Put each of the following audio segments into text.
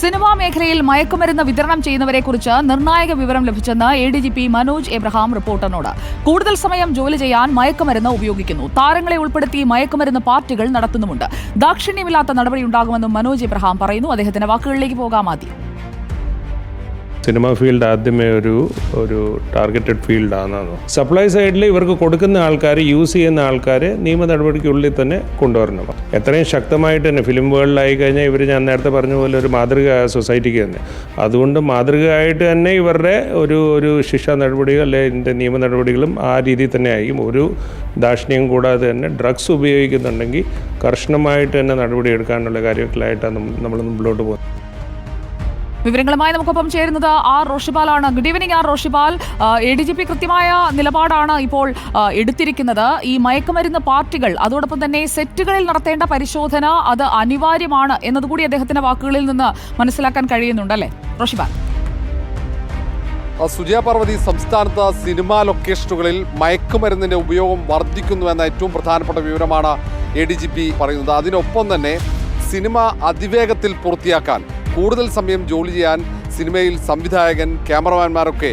Cinema മേഖലയിൽ മയക്കുമരുന്ന് വിതരണം ചെയ്യുന്നവരെ കുറിച്ച് നിർണായക വിവരം ലഭിച്ചെന്ന് A D G P Manoj Abraham റിപ്പോർട്ടറിനോട്. കൂടുതൽ സമയം ജോലി ചെയ്യാൻ മയക്കുമരുന്ന് ഉപയോഗിക്കുന്നു. താരങ്ങളെ ഉൾപ്പെടുത്തി മയക്കുമരുന്ന് പാർട്ടികൾ നടത്തുന്നുമുണ്ട്. ദാക്ഷിണ്യമില്ലാത്ത നടപടിയുണ്ടാകുമെന്നും മനോജ് എബ്രഹാം പറയുന്നു. അദ്ദേഹത്തിന്റെ വാക്കുകളിലേക്ക് പോകാം ആദ്യം. സിനിമ ഫീൽഡ് ആദ്യമേ ഒരു ഒരു ടാർഗറ്റഡ് ഫീൽഡാണെന്നാണ്. സപ്ലൈ സൈഡിൽ ഇവർക്ക് കൊടുക്കുന്ന ആൾക്കാർ യൂസ് ചെയ്യുന്ന ആൾക്കാർ നിയമ നടപടിക്കുള്ളിൽ തന്നെ കൊണ്ടുവരണം. എത്രയും ശക്തമായിട്ട് തന്നെ ഫിലിം വേൾഡിലായി കഴിഞ്ഞാൽ ഇവർ ഞാൻ നേരത്തെ പറഞ്ഞ പോലെ ഒരു മാതൃക സൊസൈറ്റിക്ക് തന്നെ. അതുകൊണ്ട് മാതൃകയായിട്ട് തന്നെ ഇവരുടെ ഒരു ഒരു ശിക്ഷാ നടപടികൾ അല്ലെ ഇതിന്റെ നിയമ നടപടികളും ആ രീതിയിൽ തന്നെ ആയിരിക്കും. ഒരു ദാക്ഷിണ്യം കൂടാതെ തന്നെ ഡ്രഗ്സ് ഉപയോഗിക്കുന്നുണ്ടെങ്കിൽ കർശനമായിട്ട് തന്നെ നടപടി എടുക്കാനുള്ള കാര്യത്തിലായിട്ടാണ് നമ്മൾ മുമ്പോട്ട് പോകുന്നത്. വിവരങ്ങളുമായി നമുക്കൊപ്പം ചേരുന്നത് R റോഷിപാലാണ് good evening R Roshipal A D G P കൃത്യമായ നിലപാടാണ് ഇപ്പോൾ എടുത്തിരിക്കുന്നത്. ഈ മയക്കുമരുന്ന് പാർട്ടികൾ അതോടൊപ്പം തന്നെ സെറ്റുകളിൽ നടത്തേണ്ട പരിശോധന അത് അനിവാര്യമാണ് എന്നതുകൂടി അദ്ദേഹത്തിന്റെ വാക്കുകളിൽ നിന്ന് മനസ്സിലാക്കാൻ കഴിയുന്നുണ്ടല്ലേ റോഷിപാൽ സുജയ പാർവതി സംസ്ഥാനത്ത് സിനിമാ ലൊക്കേഷനുകളിൽ മയക്കുമരുന്നിന്റെ ഉപയോഗം വർദ്ധിക്കുന്നു എന്ന ഏറ്റവും പ്രധാനപ്പെട്ട വിവരമാണ് എ ഡി ജി പി പറയുന്നത്. അതിനൊപ്പം തന്നെ സിനിമ അതിവേഗത്തിൽ പൂർത്തിയാക്കാൻ കൂടുതൽ സമയം ജോലി ചെയ്യാൻ സിനിമയിൽ സംവിധായകൻ ക്യാമറമാൻമാരൊക്കെ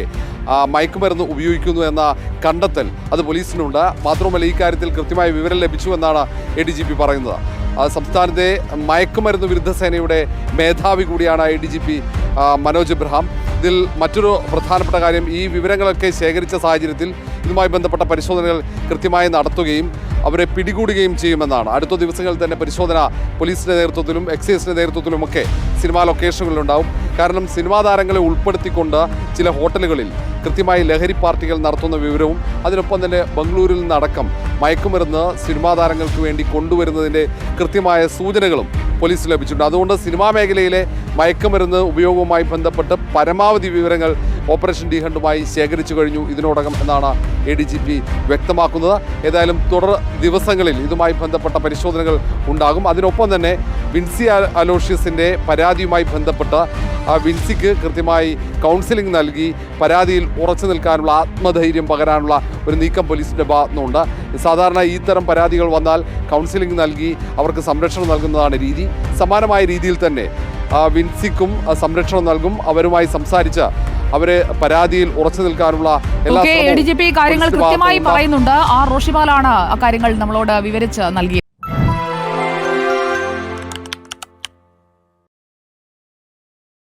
മയക്കുമരുന്ന് ഉപയോഗിക്കുന്നു എന്ന കണ്ടെത്തൽ. അത് പോലീസിനുണ്ട്. മാത്രമല്ല ഈ കാര്യത്തിൽ കൃത്യമായ വിവരം ലഭിച്ചുവെന്നാണ് എ ഡി ജി പി പറയുന്നത്. സംസ്ഥാനത്തെ മയക്കുമരുന്ന് വിരുദ്ധ സേനയുടെ മേധാവി കൂടിയാണ് I D G P Manoj Abraham. ഇതിൽ മറ്റൊരു പ്രധാനപ്പെട്ട കാര്യം ഈ വിവരങ്ങളൊക്കെ ശേഖരിച്ച സാഹചര്യത്തിൽ ഇതുമായി ബന്ധപ്പെട്ട പരിശോധനകൾ കൃത്യമായി നടത്തുകയും അവരെ പിടികൂടുകയും ചെയ്യുമെന്നാണ്. അടുത്ത ദിവസങ്ങളിൽ തന്നെ പരിശോധന പോലീസിന്റെ നേതൃത്വത്തിലും എക്സൈസിന്റെ നേതൃത്വത്തിലുമൊക്കെ സിനിമാ ലൊക്കേഷനുകളിലുണ്ടാവും. കാരണം സിനിമാ താരങ്ങളെ ഉൾപ്പെടുത്തിക്കൊണ്ട് ചില ഹോട്ടലുകളിൽ കൃത്യമായി ലഹരി പാർട്ടികൾ നടത്തുന്ന വിവരവും അതിനൊപ്പം തന്നെ ബംഗളൂരിൽ നിന്നടക്കം മയക്കുമരുന്ന് സിനിമാ താരങ്ങൾക്ക് വേണ്ടി കൊണ്ടുവരുന്നതിന്റെ കൃത്യമായ സൂചനകളും പോലീസ് ലഭിച്ചിട്ടുണ്ട്. അതുകൊണ്ട് സിനിമാ മേഖലയിലെ മയക്കുമരുന്ന് ഉപയോഗവുമായി ബന്ധപ്പെട്ട് പരമാവധി വിവരങ്ങൾ ഓപ്പറേഷൻ ഡി ഹണ്ടുമായി ശേഖരിച്ചു കഴിഞ്ഞു ഇതിനോടകം എന്നാണ് എ ഡി ജി പി വ്യക്തമാക്കുന്നത്. ഏതായാലും തുടർ ദിവസങ്ങളിൽ ഇതുമായി ബന്ധപ്പെട്ട പരിശോധനകൾ ഉണ്ടാകും. അതിനൊപ്പം തന്നെ വിൻസി അലോഷ്യസിന്റെ പരാതിയുമായി ബന്ധപ്പെട്ട് ആ വിൻസിക്ക് കൃത്യമായി കൗൺസിലിംഗ് നൽകി പരാതിയിൽ ഉറച്ചു നിൽക്കാനുള്ള ആത്മധൈര്യം പകരാനുള്ള ഒരു നീക്കം പോലീസിന്റെ ഭാഗത്തുനിന്നുണ്ട്. സാധാരണ ഈ തരം പരാതികൾ വന്നാൽ കൗൺസിലിംഗ് നൽകി അവർക്ക് സംരക്ഷണം നൽകുന്നതാണ് രീതി. സമാനമായ രീതിയിൽ തന്നെ വിൻസിക്കും സംരക്ഷണം നൽകും. അവരുമായി സംസാരിച്ച് അവരെ പരാതിയിൽ ഉറച്ചു നിൽക്കാനുള്ള എല്ലാ കാര്യങ്ങൾ കൃത്യമായി. പറയുന്നുണ്ട്. ആ റോഷിപാലാണ് കാര്യങ്ങൾ നമ്മളോട് വിവരിച്ച് നൽകിയത്.